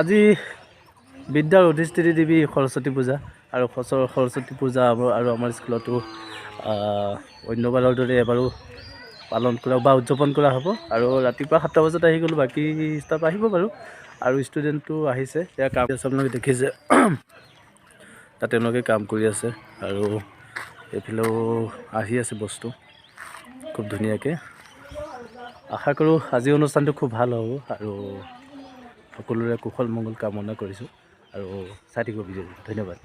আজি বিদ্যাৰ অধিষ্ঠিতি দেৱী সৰস্বতী পূজা আৰু সৰস্বতী পূজা আৰু আমাৰ স্কুলতো অন্যবাৰৰ দৰে এবাৰো পালন কৰা বা উদযাপন কৰা হ'ব আৰু ৰাতিপুৱা সাতটা বজাত আহি গ'লোঁ বাকী ষ্টাফ আহিব বাৰু। আৰু ষ্টুডেণ্টটো আহিছে সেয়া কাম আপোনালোকে দেখিছে। তাত তেওঁলোকে কাম কৰি আছে আৰু এইফালেও আহি আছে বস্তু খুব ধুনীয়াকৈ। আশা কৰোঁ আজিৰ অনুষ্ঠানটো খুব ভাল হ'ব আৰু সকলোৰে কুশল মংগল কামনা কৰিছোঁ আৰু চাই থাকিব বিচাৰিছোঁ ধন্যবাদ।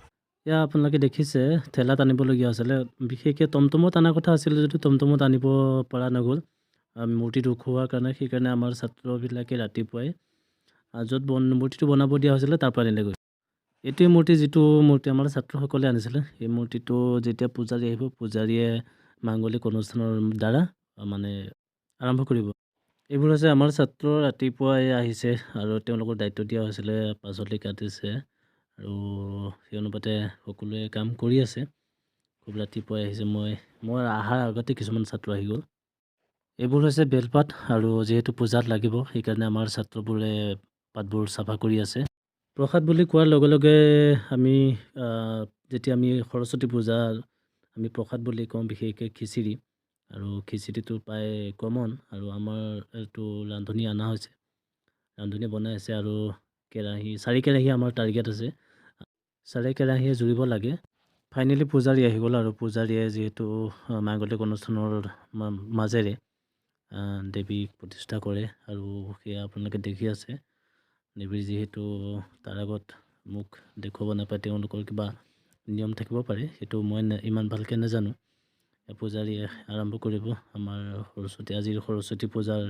এয়া আপোনালোকে দেখিছে ঠেলাত আনিবলগীয়া হৈছিলে। বিশেষকৈ টমটমত অনাৰ কথা আছিলে যদিও টমটমত আনিব পৰা নগ'ল। মূৰ্তিটো ওখোৱাৰ কাৰণে সেইকাৰণে আমাৰ ছাত্ৰবিলাকে ৰাতিপুৱাই য'ত বন মূৰ্তিটো বনাব দিয়া হৈছিলে তাৰ পৰা আনিলেগৈ এইটোৱে মূৰ্তি যিটো মূৰ্তি আমাৰ ছাত্ৰসকলে আনিছিলে। এই মূৰ্তিটো যেতিয়া পূজাৰী আহিব পূজাৰীয়ে মাংগলিক অনুষ্ঠানৰ দ্বাৰা মানে আৰম্ভ কৰিব। এইবোৰ হৈছে আমাৰ ছাত্ৰ ৰাতিপুৱাই আহিছে আৰু তেওঁলোকৰ দায়িত্ব দিয়া হৈছিলে পাচলি কাটিছে আৰু সেই অনুপাতে সকলোৱে কাম কৰি আছে। খুব ৰাতিপুৱাই আহিছে মই মই অহাৰ আগতে কিছুমান ছাত্ৰ আহি গ'ল। এইবোৰ হৈছে বেলপাত আৰু যিহেতু পূজাত লাগিব সেইকাৰণে আমাৰ ছাত্ৰবোৰে পাতবোৰ চাফা কৰি আছে। প্ৰসাদ বুলি কোৱাৰ লগে লগে আমি যেতিয়া আমি সৰস্বতী পূজা আমি প্ৰসাদ বুলি কওঁ বিশেষকৈ খিচিৰি আৰু খিচিৰিটো প্ৰায় কমন আৰু আমাৰ এইটো ৰান্ধনি অনা হৈছে। ৰান্ধনি বনাই আছে আৰু কেৰাহী চাৰি কেৰাহী আমাৰ টাৰ্গেট আছে। চাৰি কেৰাহীয়ে জুৰিব লাগে। ফাইনেলি পূজাৰী আহি গ'ল আৰু পূজাৰীয়ে যিহেতু মাংগলিক অনুষ্ঠানৰ মাজেৰে দেৱীক প্ৰতিষ্ঠা কৰে আৰু সেয়া আপোনালোকে দেখি আছে। দেৱীৰ যিহেতু তাৰ আগত মোক দেখুৱাব নাপায় তেওঁলোকৰ কিবা নিয়ম থাকিব পাৰে সেইটো মই ইমান ভালকৈ নাজানো। পূজাৰীয়ে আৰম্ভ কৰিব। আমাৰ সৰস্বতী আজিৰ সৰস্বতী পূজাৰ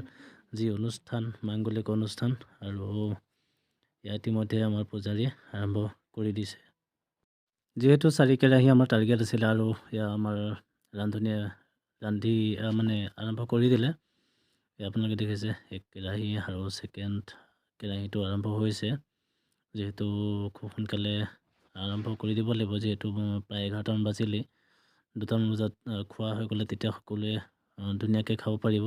যি অনুষ্ঠান মাংগলিক অনুষ্ঠান আৰু ইয়াৰ ইতিমধ্যে আমাৰ পূজাৰীয়ে আৰম্ভ কৰি দিছে। যিহেতু চাৰি কেৰাহী আমাৰ টাৰ্গেট আছিলে আৰু এয়া আমাৰ ৰান্ধনীয়ে ৰান্ধি মানে আৰম্ভ কৰি দিলে। আপোনালোকে দেখিছে এক কেৰাহী আৰু ছেকেণ্ড কেৰাহীটো আৰম্ভ হৈছে। যিহেতু খুব সোনকালে আৰম্ভ কৰি দিব লাগিব যিহেতু প্ৰায় এঘাৰটামান বাজিলেই। দুটামান বজাত খোৱা হৈ গ'লে তেতিয়া সকলোৱে ধুনীয়াকৈ খাব পাৰিব।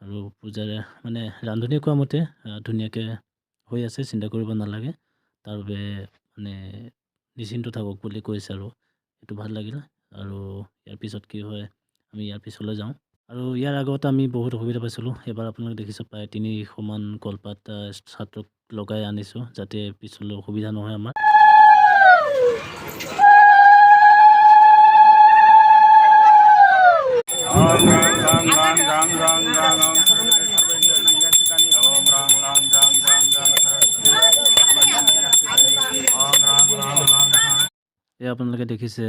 আৰু পূজাৰে মানে ৰান্ধনীয়ে কোৱা মতে ধুনীয়াকৈ হৈ আছে চিন্তা কৰিব নালাগে। তাৰ বাবে মানে নিশ্চিন্ত থাকক বুলি কৈছে আৰু। সেইটো ভাল লাগিল। আৰু ইয়াৰ পিছত কি হয় আমি ইয়াৰ পিছলৈ যাওঁ। আৰু ইয়াৰ আগত আমি বহুত অসুবিধা পাইছিলোঁ। এবাৰ আপোনালোকে দেখিছোঁ প্ৰায় তিনিশমান কলপাত ছাত্ৰক লগাই আনিছোঁ যাতে পিছলৈ অসুবিধা নহয় আমাৰ। এই আপোনালোকে দেখিছে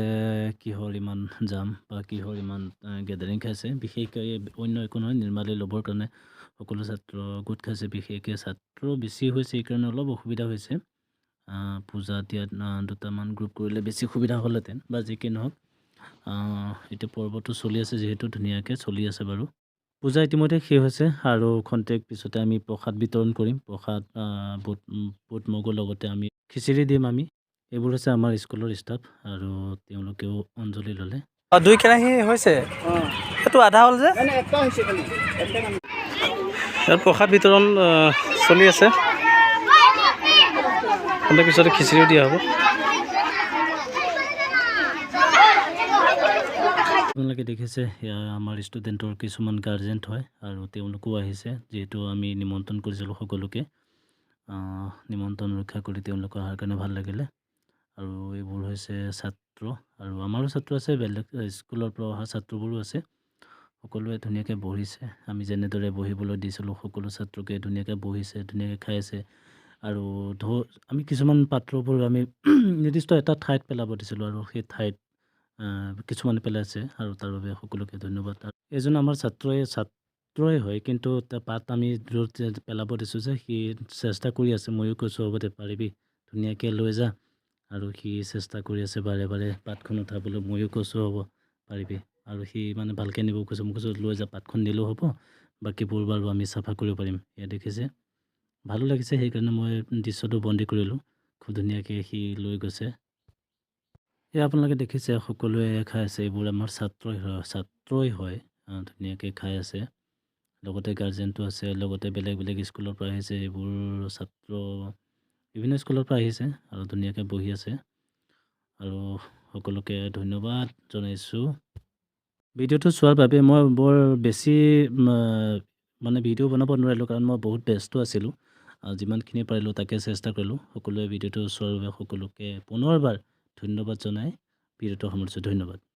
কিহৰ ইমান জাম বা কিহৰ ইমান গেডাৰিং খাইছে। বিশেষকৈ অন্য একো নহয় নিৰ্মালী ল'বৰ কাৰণে সকলো ছাত্ৰ গোট খাইছে। বিশেষকৈ ছাত্ৰ বেছি হৈছে সেইকাৰণে অলপ অসুবিধা হৈছে। পূজা আহ, দুটামান গ্ৰুপ কৰিলে বেছি সুবিধা হ'লহেঁতেন বা যি কি নহওক। এতিয়া পৰ্বটো চলি আছে যিহেতু ধুনীয়াকৈ চলি আছে বাৰু। পূজা ইতিমধ্যে শেষ হৈছে আৰু খন্তেক পিছতে আমি প্ৰসাদ বিতৰণ কৰিম। প্ৰসাদ বুট বুট মগুৰ লগতে আমি খিচিৰি দিম আমি। এইবোৰ হৈছে আমাৰ স্কুলৰ ষ্টাফ আৰু তেওঁলোকেও অঞ্জলি ল'লে। দুই কেৰাহী হৈছে? এইটো আধা হ'ল যে? ইয়াত প্ৰসাদ বিতৰণ চলি আছে। পিছতে খিচিৰিও দিয়া হ'ব। আপোনালোকে দেখিছে আমাৰ ষ্টুডেণ্টৰ কিছুমান গাৰ্জেণ্ট হয় আৰু তেওঁলোকো আহিছে। যিহেতু আমি নিমন্ত্ৰণ কৰিছিলোঁ সকলোকে। নিমন্ত্ৰণ ৰক্ষা কৰি তেওঁলোক অহাৰ কাৰণে ভালো লাগিলে। আৰু এইবোৰ হৈছে ছাত্ৰ আৰু আমাৰো ছাত্ৰ আছে বেলেগ স্কুলৰ পৰা অহা ছাত্ৰবোৰো আছে। সকলোৱে ধুনীয়াকৈ বহিছে। আমি যেনেদৰে বহিবলৈ দিছিলোঁ সকলো ছাত্ৰকে ধুনীয়াকৈ বহিছে ধুনীয়াকৈ খাই আছে। আৰু ধ আমি কিছুমান পাত্ৰবোৰ আমি নিৰ্দিষ্ট এটা ঠাইত পেলাব দিছিলোঁ আৰু সেই ঠাইত কিছুমানে পেলাইছে আৰু তাৰ বাবে সকলোকে ধন্যবাদ। আৰু এজন আমাৰ ছাত্ৰই ছাত্ৰই হয় কিন্তু পাত আমি দূৰত পেলাব দিছোঁ যে সি চেষ্টা কৰি আছে। ময়ো কৈছোঁ হ'ব দে পাৰিবি ধুনীয়াকৈ লৈ যা। আৰু সি চেষ্টা কৰি আছে বাৰে বাৰে পাতখন উঠাবলৈ ময়ো কৈছোঁ হ'ব পাৰিবি। আৰু সি মানে ভালকৈ নিব কৈছোঁ মই কৈছোঁ লৈ যা পাতখন নিলেও হ'ব বাকীবোৰ বাৰু আমি চাফা কৰিব পাৰিম। এয়া দেখিছে। ভালো লাগিছে সেইকাৰণে মই দৃশ্যটো বন্দী কৰিলোঁ। খুব ধুনীয়াকৈ সি লৈ গৈছে। এয়া আপোনালোকে দেখিছে সকলোৱে খাই আছে এইবোৰ আমাৰ ছাত্ৰই হয় ছাত্ৰই হয়। ধুনীয়াকৈ খাই আছে। লগতে গাৰ্জেনটো আছে লগতে বেলেগ বেলেগ স্কুলৰ পৰা আহিছে এইবোৰ ছাত্ৰ বিভিন্ন স্কুলৰ পৰা আহিছে আৰু ধুনীয়াকৈ বহি আছে। আৰু সকলোকে ধন্যবাদ জনাইছোঁ। ভিডিঅ'টো চোৱাৰ বাবে মই বৰ বেছি মানে ভিডিঅ' বনাব নোৱাৰিলোঁ কাৰণ মই বহুত ব্যস্ত আছিলোঁ। যিমানখিনি পাৰিলোঁ তাকে চেষ্টা কৰিলোঁ। সকলোৱে ভিডিঅ'টো চোৱাৰ বাবে সকলোকে পুনৰবাৰ ধন্যবাদ জনাই। ভিডিঅ'টো সামৰিছোঁ। ধন্যবাদ।